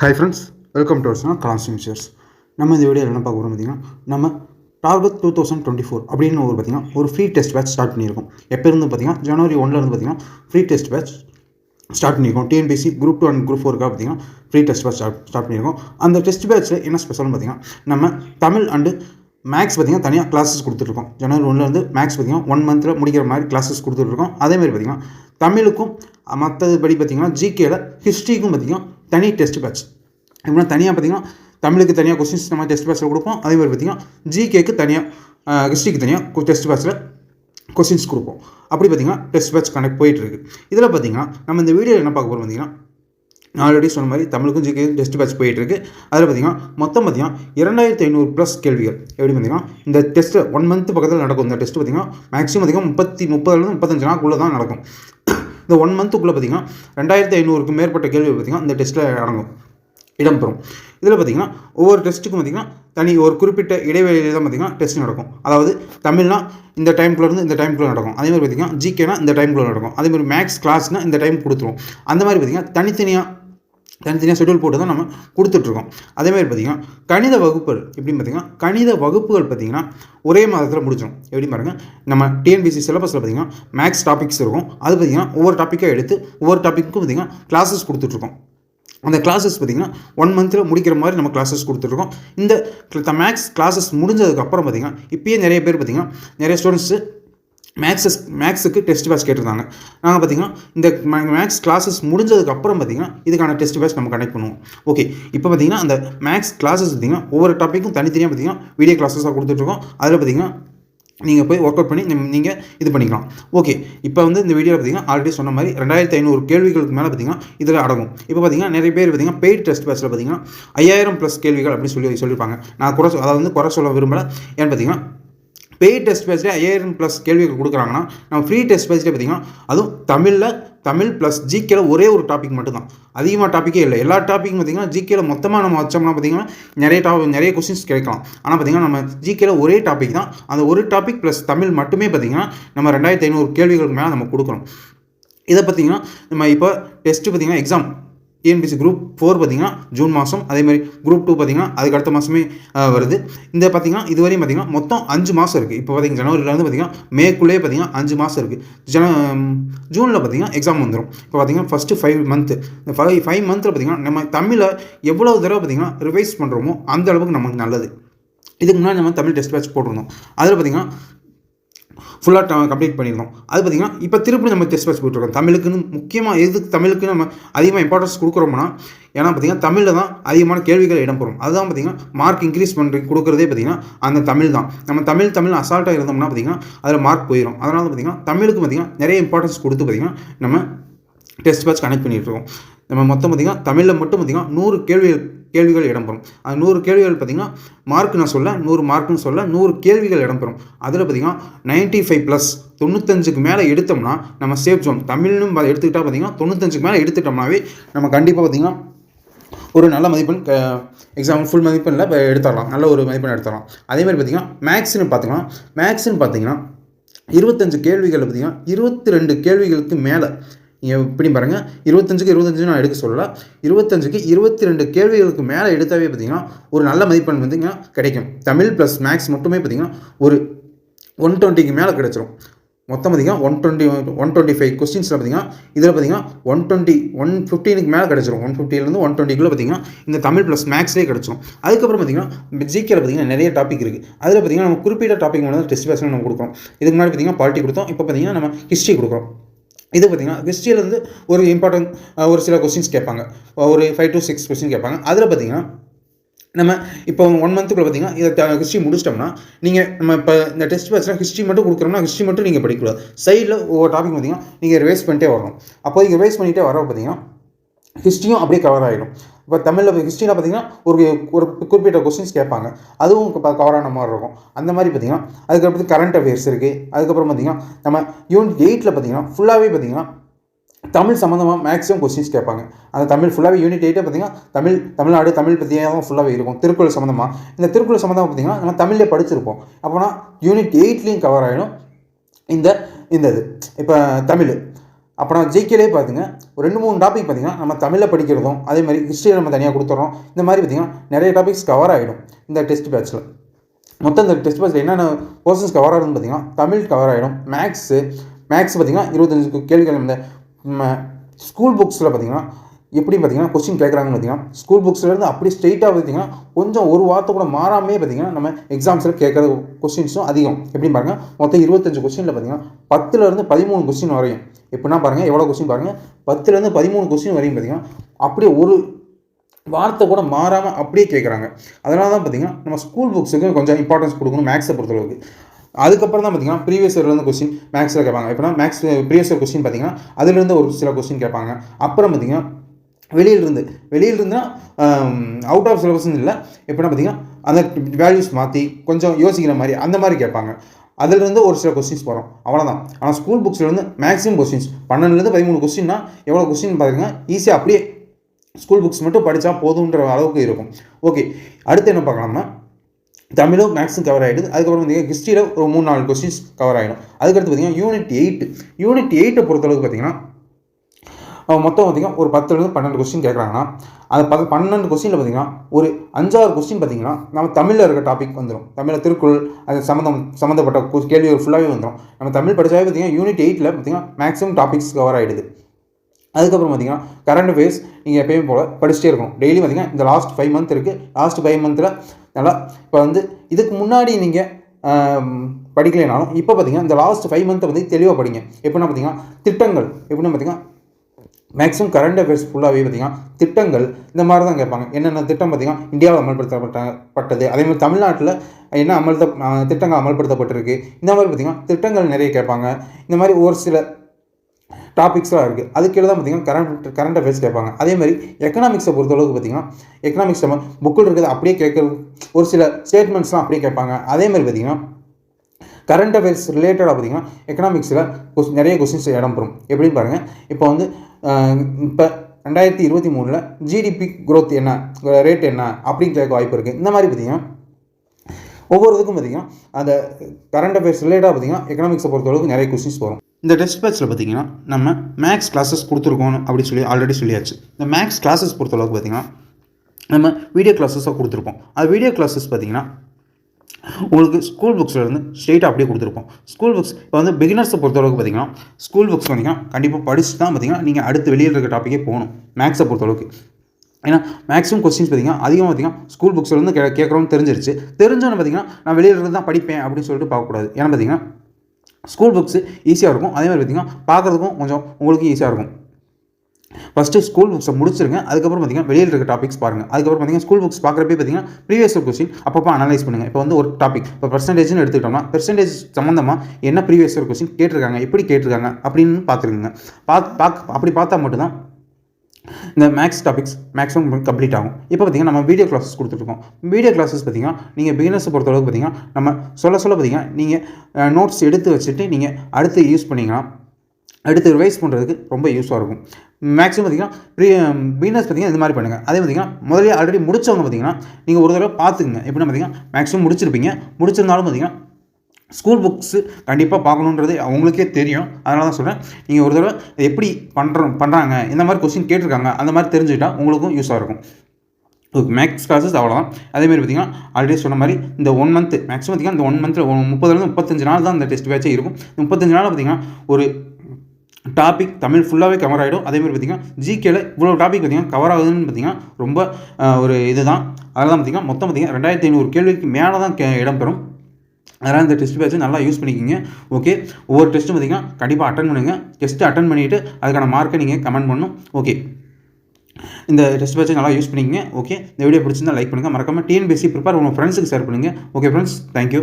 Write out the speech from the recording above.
Hi friends welcome to வர்ஸ்னா கான்ஸ்டியூஷர்ஸ் நம்ம இந்த வீடியோ என்ன பார்க்க போகிறோம் பார்த்தீங்கன்னா நம்ம target two thousand twenty four அப்படின்னு ஒரு பார்த்தீங்கன்னா ஒரு ஃப்ரீ டெஸ்ட் பேட்ச் ஸ்டார்ட் பண்ணியிருக்கோம். எப்போ இருந்து பார்த்தீங்கன்னா ஜனவரி ஒன்ல இருந்து பார்த்தீங்கன்னா ஃப்ரீ டெஸ்ட் பேட்ச் ஸ்டார்ட் பண்ணியிருக்கோம். TNPSC group two and group ஃபோருக்காக பார்த்தீங்கன்னா free test batch start start பண்ணியிருக்கோம். அந்த டெஸ்ட் பேட்ச்சில் என்ன ஸ்பெஷல்னு பார்த்தீங்கன்னா நம்ம தமிழ் அண்டு மேக்ஸ் பார்த்தீங்கன்னா தனியாக கிளாஸஸ் கொடுத்துட்ருக்கோம். ஜனவரி ஒன்லேருந்து மேக்ஸ் பார்த்தீங்கன்னா ஒன் மந்தில் முடிக்கிற மாதிரி கிளாஸஸ் கொடுத்துட்ருக்கோம். அதேமாதிரி பார்த்திங்கன்னா தமிழுக்கும் மற்றபடி பார்த்தீங்கன்னா ஜிகேல ஹிஸ்ட்ரிக்கும் பார்த்தீங்கன்னா தனி டெஸ்ட் பேட்ச் எப்படின்னா தனியாக பார்த்தீங்கன்னா தமிழுக்கு தனியாக கொஸ்டின்ஸ் நம்ம டெஸ்ட் பேஸில் கொடுப்போம். அதே மாதிரி பார்த்தீங்கன்னா ஜிகேக்கு தனியாக ஹிஸ்ட்ரிக்கு தனியாக டெஸ்ட் பேஸில் கொஸ்டின்ஸ் கொடுப்போம். அப்படி பார்த்தீங்கன்னா டெஸ்ட் பேட்ச் கனெக்ட் போயிட்டுருக்கு. இதில் பார்த்தீங்கன்னா நம்ம இந்த வீடியோவில் என்ன பார்க்க போகிறோம் பார்த்தீங்கன்னா நான் ஆல்ரெடி சொன்ன மாதிரி தமிழுக்கும் ஜிகே டெஸ்ட் பேட்ச் போயிட்டுருக்கு. அதில் பார்த்தீங்கன்னா மொத்தம் பார்த்தீங்கன்னா இரண்டாயிரத்தி ஐநூறு ப்ளஸ் கேள்விகள். எப்படி பார்த்தீங்கன்னா இந்த டெஸ்ட்டு ஒன் மந்த் பக்கத்தில் நடக்கும். இந்த டெஸ்ட் பார்த்தீங்கன்னா மேக்ஸிமம் பார்த்தீங்கன்னா முப்பத்தி முப்பதுலேருந்து முப்பத்தஞ்சு நாளுக்குள்ளே தான் நடக்கும். இந்த ஒன் மந்த்துக்குள்ளே பார்த்தீங்கன்னா ரெண்டாயிரத்தி ஐநூறுக்கு மேற்பட்ட கேள்வி பார்த்தீங்கன்னா இந்த டெஸ்ட்டில் அடங்கும். இடம்பெறும். இதில் பார்த்தீங்கன்னா ஒவ்வொரு டெஸ்ட்டுக்கும் பார்த்திங்கன்னா தனி ஒரு குறிப்பிட்ட இடைவெளியில் தான் பார்த்தீங்கன்னா டெஸ்ட் நடக்கும். அதாவது தமிழ்னா இந்த டைம்குள்ளேருந்து இந்த டைம்குள்ளே நடக்கும். அதே மாதிரி பார்த்தீங்கன்னா ஜிகேனா இந்த டைம்குள்ளே நடக்கும். அதே மாதிரி மேக்ஸ் கிளாஸ்னால் இந்த டைம் கொடுத்துருவோம் அந்த மாதிரி பார்த்தீங்கன்னா தனித்தனியாக தனித்தனியாக ஷெட்யூல் போட்டு தான் நம்ம கொடுத்துட்ருக்கோம் அதேமாதிரி பார்த்தீங்கன்னா கணித வகுப்புகள் எப்படின்னு பார்த்தீங்கன்னா கணித வகுப்புகள் பார்த்தீங்கன்னா ஒரே மாதத்தில் முடிச்சிடும் எப்படி பாருங்க நம்ம டிஎன்பிசி சிலபஸில் பார்த்தீங்கன்னா மேக்ஸ் டாபிக்ஸ் இருக்கும். அது பார்த்தீங்கன்னா ஒவ்வொரு டாப்பிக்காக எடுத்து ஒவ்வொரு டாப்பிக்கும் பார்த்திங்கன்னா கிளாஸஸ் கொடுத்துட்ருக்கோம் அந்த கிளாஸஸ் பார்த்திங்கன்னா ஒன் மந்தில் முடிக்கிற மாதிரி நம்ம கிளாஸஸ் கொடுத்துருக்கோம் இந்த மேக்ஸ் கிளாஸஸ் முடிஞ்சதுக்கப்புறம் பார்த்திங்கன்னா இப்போயே நிறைய பேர் பார்த்திங்கன்னா நிறைய ஸ்டூடெண்ட்ஸு மேக்ஸஸ் மேக்ஸுக்கு டெஸ்ட் பேட்ச் கேட்டிருந்தாங்க. நாங்கள் பார்த்தீங்கன்னா இந்த மேக்ஸ் கிளாஸஸ் முடிஞ்சதுக்கப்புறம் பார்த்தீங்கன்னா இதுக்கான டெஸ்ட் பேட்ச் நம்ம கனெக்ட் பண்ணுவோம். ஓகே இப்போ பார்த்தீங்கன்னா அந்த மேக்ஸ் கிளாஸஸ் பார்த்தீங்கன்னா ஒவ்வொரு டாப்பிக்கும் தனித்தனியாக பார்த்தீங்கன்னா வீடியோ கிளாஸஸாக கொடுத்துட்ருக்கோம் அதில் பார்த்தீங்கன்னா நீங்கள் போய் ஒர்க் அவுட் பண்ணி நீங்கள் இது பண்ணிக்கலாம். ஓகே இப்போ வந்து இந்த வீடியோவில் பார்த்தீங்கன்னா ஆல்ரெடி சொன்ன மாதிரி ரெண்டாயிரத்தி ஐநூறு கேள்விகளுக்கு மேலே பார்த்தீங்கன்னா இதில் அடங்கும். இப்போ பார்த்தீங்கன்னா நிறைய பேர் பார்த்தீங்கன்னா பெய்ட் டெஸ்ட் பேஸில் பார்த்தீங்கன்னா ஐயாயிரம் ப்ளஸ் கேள்விகள் அப்படின்னு சொல்லி சொல்லியிருப்பாங்க. நான் குறை அதாவது வந்து குறை சொல்ல விரும்பலை. ஏன்னு பார்த்தீங்கன்னா பெய்ட் டெஸ்ட் பேஸ்லேயே ஐயாயிரம் ப்ளஸ் கேள்விகள் கொடுக்குறாங்கன்னா நம்ம ஃப்ரீ டெஸ்ட் பேஸ்லேயே பார்த்தீங்கன்னா அதுவும் தமிழில் தமிழ் ப்ளஸ் ஜிகேல ஒரே ஒரு டாபிக் மட்டும்தான். அதிகமாக டாப்பிக்கே இல்லை. எல்லா டாப்பிக்கும் பார்த்தீங்கன்னா ஜிகேல மொத்தமாக நம்ம வச்சோம்னா பார்த்தீங்கன்னா நிறைய டாப் நிறைய கொஸ்டின்ஸ் கிடைக்கலாம். ஆனால் பார்த்தீங்கன்னா நம்ம ஜிகேல ஒரே டாபிக் தான். அந்த ஒரு டாபிக் ப்ளஸ் தமிழ் மட்டுமே பார்த்தீங்கன்னா நம்ம ரெண்டாயிரத்தி ஐநூறு கேள்விகளுக்கு மேலே நம்ம கொடுக்கணும். இதை பார்த்தீங்கன்னா நம்ம இப்போ டெஸ்ட்டு பார்த்தீங்கன்னா எக்ஸாம் டிஎன்பிசி குரூப் ஃபோர் பார்த்திங்கன்னா ஜூன் மாதம் அதே மாதிரி குரூப் டூ பார்த்தீங்கன்னா அதுக்கு அடுத்த மாதமே வருது. இந்த பார்த்திங்கன்னா இதுவரையும் பார்த்தீங்கன்னா மொத்தம் அஞ்சு மாதம் இருக்குது இப்போ பார்த்தீங்கன்னா ஜனவரியிலேருந்து பார்த்தீங்கன்னா மேக்குள்ளே பார்த்தீங்கன்னா அஞ்சு மாதம் இருக்குது ஜன ஜூனில் பார்த்தீங்கன்னா எக்ஸாம் வந்துடும் இப்போ பார்த்தீங்கன்னா ஃபஸ்ட்டு ஃபைவ் மந்த்து இந்த ஃபைவ் ஃபைவ் மந்த்தில் பார்த்தீங்கன்னா நம்ம தமிழை எவ்வளோ தடவை பார்த்தீங்கன்னா ரிவைஸ் பண்ணுறோமோ அந்த அளவுக்கு நமக்கு நல்லது. இதுக்கு முன்னாடி நம்ம தமிழ் டெஸ்ட் பேட்ச் போட்டிருந்தோம். அதில் பார்த்தீங்கன்னா ஃபுல்லாக கம்ப்ளீட் பண்ணியிருந்தோம். அது பார்த்திங்கன்னா இப்போ திருப்பி நம்ம டெஸ்ட் பேட்ச் போயிட்டுருக்கோம். தமிழுக்குன்னு முக்கியமாக எதுக்கு தமிழுக்கு நம்ம அதிகமாக இம்பார்ட்டன்ஸ் கொடுக்குறோம்னா ஏன்னா பார்த்தீங்கன்னா தமிழில் தான் அதிகமான கேள்விகள் இடம்பெறும். அதுதான் பார்த்தீங்கன்னா மார்க் இன்க்ரீஸ் பண்ணுறது கொடுக்குறதே பார்த்தீங்கன்னா அந்த தமிழ் தான். நம்ம தமிழ் தமிழ் அசால்ட்டாக இருந்தோம்னா பார்த்தீங்கன்னா அதில் மார்க் போயிடும் அதனால் பார்த்தீங்கன்னா தமிழுக்கு பார்த்தீங்கன்னா நிறைய இம்பார்ட்டன்ஸ் கொடுத்து பார்த்தீங்கன்னா நம்ம டெஸ்ட் பேட்ச் கனெக்ட் பண்ணிகிட்ருக்கோம் இருக்கோம் நம்ம மொத்தம் பார்த்தீங்கன்னா தமிழில் மட்டும் பார்த்தீங்கன்னா நூறு கேள்விகள் கேள்விகள் இடம்பெறும். அந்த நூறு கேள்விகள் பார்த்தீங்கன்னா மார்க் நான் சொல்ல நூறு மார்க்குன்னு சொல்ல நூறு கேள்விகள் இடம்பெறும். அதில் பார்த்தீங்கன்னா நைன்ட்டி ஃபைவ் ப்ளஸ் தொண்ணூத்தஞ்சுக்கு மேலே எடுத்தோம்னா நம்ம சேஃப் ஜோன் தமிழ்னு எடுத்துக்கிட்டால் பார்த்திங்கன்னா பார்த்தீங்கன்னா தொண்ணூத்தஞ்சுக்கு மேலே எடுத்துட்டோம்னாவே நம்ம கண்டிப்பாக பார்த்தீங்கன்னா ஒரு நல்ல மதிப்பெண் எக்ஸாம் ஃபுல் மதிப்பெண்ணில் இப்போ எடுத்துடலாம் நல்ல ஒரு மதிப்பெண் எடுத்துடலாம் அதேமாதிரி பார்த்திங்கன்னா மேக்ஸ்னு பார்த்தீங்கன்னா மேக்ஸ்னு பார்த்தீங்கன்னா இருபத்தஞ்சு கேள்விகள் பார்த்தீங்கன்னா இருபத்தி ரெண்டு கேள்விகளுக்கு மேலே நீங்கள் இப்படி பாருங்கள் இருபத்தஞ்சுக்கு இருபத்தஞ்சு நான் எடுக்க சொல்லல. இருபத்தஞ்சுக்கு இருபத்தி ரெண்டு கேள்விகளுக்கு மேலே எடுத்தாவே பார்த்தீங்கன்னா ஒரு நல்ல மதிப்பெண் வந்துங்க கிடைக்கும். தமிழ் ப்ளஸ் மேக்ஸ் மட்டுமே பார்த்தீங்கன்னா ஒரு ஒன் டுவெண்ட்டிக்கு மேலே கிடைச்சிரும். மொத்தம் பார்த்தீங்கன்னா one twenty one twenty five கொஸ்டின்ஸில் பார்த்தீங்கன்னா இதில் பார்த்தீங்கன்னா ஒன் டுவெண்ட்டி ஒன் ஃபிஃப்டீனுக்கு மேலே கிடச்சிரும். ஒன் ஃபிஃப்டிலேருந்து ஒன் டுவெண்ட்டிக்குள்ளே பார்த்தீங்கன்னா இந்த தமிழ் ப்ளஸ் மேக்ஸ்லேயே கிடச்சிரும். அதுக்கப்புறம் பார்த்தீங்கன்னா ஜிகேல பார்த்தீங்கன்னா நிறைய டாபிக் இருக்குது அதில் பார்த்தீங்கன்னா நம்ம குறிப்பிட்ட டாபிக் மட்டும் டெஸ்ட் பேஸில் நம்ம கொடுக்குறோம். இதுக்கு முன்னாடி பார்த்தீங்கன்னா பாலிட்டி கொடுத்தோம். இப்போ பார்த்தீங்கன்னா நம்ம ஹிஸ்ட்ரி கொடுக்குறோம். இது பார்த்தீங்கன்னா ஹிஸ்ட்ரியிலேருந்து ஒரு இம்பார்ட்டன்ட் ஒரு சில கொஸ்டின்ஸ் கேட்பாங்க. ஒரு ஃபைவ் டு சிக்ஸ் கொஸ்டின் கேட்பாங்க. அதில் பார்த்தீங்கன்னா நம்ம இப்போ ஒன் மந்த்துக்குள்ள பார்த்தீங்கன்னா இதை ஹிஸ்ட்ரி முடிச்சிட்டோம்னா நீங்கள் நம்ம இப்போ இந்த டெஸ்ட் பேட்சில் ஹிஸ்ட்ரி மட்டும் கொடுக்குறோம்னா ஹிஸ்ட்ரி மட்டும் நீங்கள் படிக்கக்கூடாது. சைடில் ஒவ்வொரு டாபிக் பார்த்தீங்கன்னா நீங்கள் ரிவைஸ் பண்ணிட்டே வரணும். அப்போ நீங்கள் ரிவைஸ் பண்ணிகிட்டே வர பார்த்தீங்கன்னா ஹிஸ்ட்ரியும் அப்படியே கவர் ஆகிடும் இப்போ தமிழில் ஹிஸ்ட்ரியில் பார்த்தீங்கன்னா ஒரு ஒரு குறிப்பிட்ட கொஸ்டின்ஸ் கேட்பாங்க. அதுவும் கவர் ஆன மாதிரி இருக்கும். அந்த மாதிரி பார்த்தீங்கன்னா அதுக்கப்புறம் கரண்ட் அஃபேர்ஸ் இருக்குது அதுக்கப்புறம் பார்த்தீங்கன்னா நம்ம யூனிட் எயிட்டில் பார்த்தீங்கன்னா ஃபுல்லாகவே பார்த்தீங்கன்னா தமிழ் சம்மந்தமாக மேக்ஸிமம் கொஸ்டின்ஸ் கேட்பாங்க. அந்த தமிழ் ஃபுல்லாகவே யூனிட் எயிட்டே பார்த்தீங்கன்னா தமிழ் தமிழ்நாடு தமிழ் பற்றியாக தான் ஃபுல்லாகவே இருக்கும். திருக்குறள் சம்மந்தமாக இந்த திருக்குறள் சம்மந்தமாக பார்த்தீங்கன்னா நம்ம தமிழ்லேயே படிச்சிருப்போம். அப்போனா யூனிட் எயிட்லேயும் கவர் ஆகிடும் இந்த இந்த இது. இப்போ தமிழ் அப்புறம் ஜிகேலே பார்த்துங்க ஒரு ரெண்டு மூணு டாபிக் பார்த்தீங்கன்னா நம்ம தமிழில் படிக்கிறதும் அதே மாதிரி ஹிஸ்ட்ரியை நம்ம தனியாக கொடுத்துறோம் இந்த மாதிரி பார்த்தீங்கன்னா நிறைய டாபிக்ஸ் கவர் ஆகிடும் இந்த டெஸ்ட் பேட்ச்சில் மொத்தம் இந்த டெஸ்ட் பேட்ச்சில் என்னென்ன போர்ஷன்ஸ் கவர் ஆகும்னு பார்த்தீங்கன்னா தமிழ் கவர் ஆகிடும் மேக்ஸு மேக்ஸ் பார்த்தீங்கன்னா இருபத்தஞ்சு கேள்விகள் இந்த ஸ்கூல் புக்ஸில் பார்த்தீங்கன்னா எப்படி பார்த்தீங்கன்னா கொஸ்டின் கேட்குறாங்கன்னு பார்த்தீங்கன்னா ஸ்கூல் புக்ஸ்லேருந்து அப்படி ஸ்ட்ரெயிட்டாக பார்த்தீங்கன்னா கொஞ்சம் ஒரு வார்த்தை கூட மாறாமே பார்த்தீங்கன்னா நம்ம எக்ஸாம்ஸில் கேட்குற கொஸ்டின்ஸும் அதிகம். எப்படி பாருங்கள் மொத்தம் இருபத்தஞ்சு கொஸ்டினில் பார்த்தீங்கன்னா பத்துலேருந்து பதிமூணு கொஸ்டின் வரையும். எப்படின்னா பாருங்கள் எவ்வளோ கொஸ்டின் பாருங்கள் பத்துலேருந்து பதிமூணு கொஸ்டின் வரையும் பார்த்தீங்கன்னா அப்படியே ஒரு வார்த்தை கூட மாறாமல் அப்படியே கேட்குறாங்க. அதனால தான் பார்த்தீங்கன்னா நம்ம ஸ்கூல் புக்ஸுக்கு கொஞ்சம் இம்பார்ட்டன்ஸ் கொடுக்கணும் மேக்ஸை பொறுத்தளவுக்கு. அதுக்கப்புறம் தான் பார்த்தீங்கன்னா ப்ரீவியஸ் இயர்லேருந்து கொஸ்டின் மேக்ஸில் கேட்பாங்க. எப்படின்னா மேக்ஸ் ப்ரீவியஸ் இயர் கொஸ்டின் பார்த்தீங்கன்னா அதுலேருந்து ஒரு சில கொஸ்டின் கேட்பாங்க. அப்புறம் பார்த்தீங்கன்னா வெளியிலிருந்து வெளியிலிருந்துன்னா அவுட் ஆஃப் சிலபஸ்னு இல்லை. எப்படின்னா பார்த்தீங்கன்னா அந்த வேல்யூஸ் மாற்றி கொஞ்சம் யோசிக்கிற மாதிரி அந்த மாதிரி கேட்பாங்க. அதிலிருந்து ஒரு சில கொஸ்டின்ஸ் வரும். அவ்வளோதான் ஆனால் ஸ்கூல் புக்ஸ்லேருந்து மேக்ஸிமம் கொஸ்டின்ஸ் பன்னெண்டுலேருந்து பதிமூணு கொஸ்டின்னா எவ்வளோ கொஸ்டின் பார்த்தீங்கன்னா ஈஸியாக அப்படியே ஸ்கூல் புக்ஸ் மட்டும் படித்தா போதுன்ற அளவுக்கு இருக்கும். ஓகே அடுத்து என்ன பார்க்கலாம்னா தமிழும் மேக்ஸும் கவர் ஆகிடுது அதுக்கப்புறம் பார்த்தீங்கன்னா ஹிஸ்ட்ரியில் ஒரு மூணு நாலு கொஸ்டின்ஸ் கவர் ஆகிடும் அதுக்கடுத்து பார்த்தீங்கன்னா யூனிட் எயிட் யூனிட் எயிட்டை பொறுத்தளவுக்கு பார்த்தீங்கன்னா அவன் மொத்தம் பார்த்திங்கன்னா ஒரு பத்துலேருந்து பன்னெண்டு கொஸ்டின் கேட்குறாங்கன்னா அந்த பத்து பன்னெண்டு கொஸ்டினில் பார்த்தீங்கன்னா ஒரு அஞ்சாறு கொஸ்டின் பார்த்தீங்கன்னா நம்ம தமிழில் இருக்க டாபிக் வந்துடும் தமிழில் திருக்குறள் அது சம்மந்தம் சம்மந்தப்பட்ட கேள்விகள் ஃபுல்லாகவே வந்துடும் நம்ம தமிழ் படித்தாவே பார்த்தீங்கன்னா யூனிட் எயிட்டில் பார்த்தீங்கன்னா மேக்ஸிமம் டாபிக்ஸ் கவர் ஆகிடுது அதுக்கப்புறம் பார்த்தீங்கன்னா கரண்ட் அஃபேர்ஸ் நீங்கள் எப்பயும் போல் படிச்சுட்டே இருக்கணும். டெய்லி பார்த்தீங்கன்னா இந்த லாஸ்ட் ஃபைவ் மந்த் இருக்குது லாஸ்ட் ஃபைவ் மந்தில் நல்லா இப்போ வந்து இதுக்கு முன்னாடி நீங்கள் படிக்கலைனாலும் இப்போ பார்த்தீங்கன்னா இந்த லாஸ்ட் ஃபைவ் மந்த்தை பற்றி தெளிவாக படிங்க. எப்படின்னா பார்த்தீங்கன்னா திட்டங்கள் எப்படின்னா பார்த்தீங்கன்னா மேக்ஸிமம் கரண்ட் அஃபேர்ஸ் ஃபுல்லாகவே பார்த்திங்கன்னா திட்டங்கள் இந்த மாதிரி தான் கேட்பாங்க. என்னென்ன திட்டம் பார்த்தீங்கன்னா இந்தியாவில் அமல்படுத்தப்பட்ட பட்டது அதே மாதிரி தமிழ்நாட்டில் என்ன அமல்த திட்டங்கள் அமல்படுத்தப்பட்டிருக்கு. இந்த மாதிரி பார்த்தீங்கன்னா திட்டங்கள் நிறைய கேட்பாங்க. இந்த மாதிரி ஒரு சில டாபிக்ஸ்லாம் இருக்குது அதுக்கீழே தான் பார்த்தீங்கன்னா கரண்ட் கரண்ட் அஃபேர்ஸ் கேட்பாங்க. அதே மாதிரி எக்கனாமிக்ஸை பொறுத்தளவுக்கு பார்த்தீங்கன்னா எக்கனாமிக்ஸ் நம்ம புக்கில் இருக்கிறது அப்படியே கேட்குறது ஒரு சில ஸ்டேட்மெண்ட்ஸ்லாம் அப்படியே கேட்பாங்க. அதே மாதிரி பார்த்தீங்கன்னா கரண்ட் அஃபேர்ஸ் ரிலேட்டடாக பார்த்தீங்கன்னா எக்கனாமிக்ஸில் கொஸ் நிறைய கொஸ்டின்ஸ் இடம் பெறும். எப்படின்னு பாருங்கள் இப்போ வந்து இப்போ ரெண்டாயிரத்தி இருபத்தி மூணில் ஜிடிபி க்ரோத் என்ன? ரேட் என்ன? அப்படின்னு கேட்க வாய்ப்பு இருக்குது இந்த மாதிரி பார்த்தீங்கன்னா ஒவ்வொரு இதுக்கும் பார்த்தீங்கன்னா அந்த கரண்ட் அஃபேர்ஸ் ரிலேட்டாக பார்த்தீங்கன்னா எக்கனாமிக்ஸை பொறுத்தளவுக்கு நிறைய கொஸ்டின்ஸ் வரும். இந்த டெஸ்ட் பேட்சில் பார்த்தீங்கன்னா நம்ம மேக்ஸ் கிளாஸஸ் கொடுத்துருக்கோம் அப்படின்னு சொல்லி ஆல்ரெடி சொல்லியாச்சு. இந்த மேக்ஸ் கிளாஸஸ் பொறுத்தளவுக்கு பார்த்தீங்கன்னா நம்ம வீடியோ கிளாஸஸாக கொடுத்துருப்போம். அது வீடியோ கிளாஸஸ் பார்த்தீங்கன்னா உங்களுக்கு ஸ்கூல் புக்ஸில் இருந்து ஸ்ட்ரெயிட்டாக அப்படியே கொடுத்துருப்போம். ஸ்கூல் புக்ஸ் இப்போ வந்து பிகினர்ஸை பொறுத்தளவுக்கு பார்த்தீங்கன்னா ஸ்கூல் புக்ஸ் பார்த்தீங்கன்னா கண்டிப்பாக படிச்சு தான் பார்த்தீங்கன்னா நீங்கள் அடுத்து வெளியில் இருக்க டாப்பிக்கே போகணும். மேக்ஸை பொறுத்தளவுக்கு. ஏன்னா மேக்ஸிமம் கொஸ்டின்ஸ் பார்த்தீங்கன்னா அதிகமாக பார்த்தீங்கன்னா ஸ்கூல் புக்ஸ்லேருந்து கே கேட்குறோம்னு தெரிஞ்சிருச்சு. தெரிஞ்சோன்னு பார்த்தீங்கன்னா நான் வெளியில் இருந்து தான் படிப்பேன் அப்படின்னு சொல்லிட்டு பார்க்கக்கூடாது. ஏன்னா பார்த்தீங்கன்னா ஸ்கூல் புக்ஸ் ஈஸியாக இருக்கும். அதே மாதிரி பார்த்தீங்கன்னா பார்க்குறதுக்கும் கொஞ்சம் உங்களுக்கு ஈஸியாக இருக்கும். ஃபஸ்ட்டு ஸ்கூல் புக்ஸை முடிச்சிருங்க. அதுக்கப்புறம் பார்த்தீங்கன்னா வெளியில் இருக்க டாபிக்ஸ் பாருங்கள் அதுக்கப்புறம் பார்த்தீங்கன்னா ஸ்கூல் புக்ஸ் பார்க்குறப்பே பார்த்தீங்கன்னா ப்ரீவியஸ் கொஸ்டின் அப்பப்போ அனலைஸ் பண்ணுங்கள் இப்போ வந்து ஒரு டாபிக் இப்போ பர்சன்டேஜ்னு எடுத்துக்கிட்டோம்னா பெர்சன்டேஜ் சம்மந்தமாக என்ன ப்ரீவியஸ் கொஸ்டின் கேட்டிருக்காங்க எப்படி கேட்டிருக்காங்க அப்படின்னு பார்த்துருங்க பார்த்து பார்க்க அப்படி பார்த்தா மட்டும்தான் இந்த மேக்ஸ் டாபிக்ஸ் மேக்ஸிமம் கம்ப்ளீட் ஆகும். இப்போ பார்த்தீங்கன்னா நம்ம வீடியோ கிளாஸஸ் கொடுத்துட்ருக்கோம். வீடியோ கிளாஸஸ் பார்த்தீங்கன்னா நீங்கள் பிகினர்ஸ் பொறுத்தளவுக்கு பார்த்தீங்கன்னா நம்ம சொல்ல சொல்ல பார்த்தீங்கன்னா நீங்கள் நோட்ஸ் எடுத்து வச்சுட்டு நீங்கள் அடுத்து யூஸ் பண்ணிங்கன்னா அடுத்து ரிவைஸ் பண்ணுறதுக்கு ரொம்ப யூஸாக இருக்கும். மேக்ஸிமம் பார்த்தீங்கன்னா ப்ரீ பீனர்ஸ் um, பார்த்தீங்கன்னா இந்த மாதிரி பண்ணுங்கள் அதே பார்த்தீங்கன்னா முதல்ல ஆல்ரெடி முடிச்சவங்க பார்த்தீங்கன்னா நீங்கள் ஒரு தடவை பார்த்துக்குங்க. எப்படின்னா பார்த்தீங்கன்னா மேக்ஸிமம் முடிச்சிருப்பீங்க. முடிச்சிருந்தாலும் பார்த்தீங்கன்னா ஸ்கூல் புக்ஸு கண்டிப்பாக பார்க்கணுன்றது அவங்களுக்கே தெரியும். அதனால தான் சொல்கிறேன் நீங்கள் ஒரு தடவை எப்படி பண்ணுறோம் பண்ணுறாங்க இந்த மாதிரி கொஸ்டின் கேட்டிருக்காங்க அந்த மாதிரி தெரிஞ்சுக்கிட்டால் உங்களுக்கும் யூஸாக இருக்கும். ஓகே மேக்ஸ் கிளாஸஸ் அவ்வளோதான் அதேமாதிரி பார்த்தீங்கன்னா ஆல்ரெடி சொன்ன மாதிரி இந்த ஒன் மந்த் மேக்ஸிமம் பார்த்தீங்கன்னா இந்த ஒன் மந்த்தில் முப்பதுலேருந்து முப்பத்தஞ்சு நாள் தான் அந்த டெஸ்ட் பேச்சே இருக்கும். இந்த முப்பத்தஞ்சு நாள் பார்த்தீங்கன்னா ஒரு டாபிக் தமிழ் ஃபுல்லாகவே கவர் ஆகிடும் அதேமாதிரி பார்த்தீங்கன்னா ஜிகேல இவ்வளோ டாபிக் பார்த்தீங்கன்னா கவர் ஆகுதுன்னு பார்த்தீங்கன்னா ரொம்ப ஒரு இதுதான். அதெல்லாம் பார்த்தீங்கன்னா மொத்தம் பார்த்தீங்கன்னா ரெண்டாயிரத்தி ஐநூறு கேள்விக்கு மேலே தான் கே இடம்பெறும் அதனால் இந்த டெஸ்ட் பேட்ச் நல்லா யூஸ் பண்ணிக்கிங்க. ஓகே ஒவ்வொரு டெஸ்ட்டும் பார்த்தீங்கன்னா கண்டிப்பாக அட்டன் பண்ணுங்கள் டெஸ்ட்டு அட்டன் பண்ணிவிட்டு அதுக்கான மார்க்கை நீங்கள் கமெண்ட் பண்ணணும். ஓகே இந்த டெஸ்ட் பேட்சை நல்லா யூஸ் பண்ணிக்கிங்க. ஓகே இந்த வீடியோ பிடிச்சிருந்தா லைக் பண்ணுங்கள் மறக்காம டிஎன்பிஎஸ்சி ப்ரிப்பேர் உங்கள் ஃப்ரெண்ட்ஸுக்கு ஷேர் பண்ணுங்கள் ஓகே ஃப்ரெண்ட்ஸ் தேங்க்யூ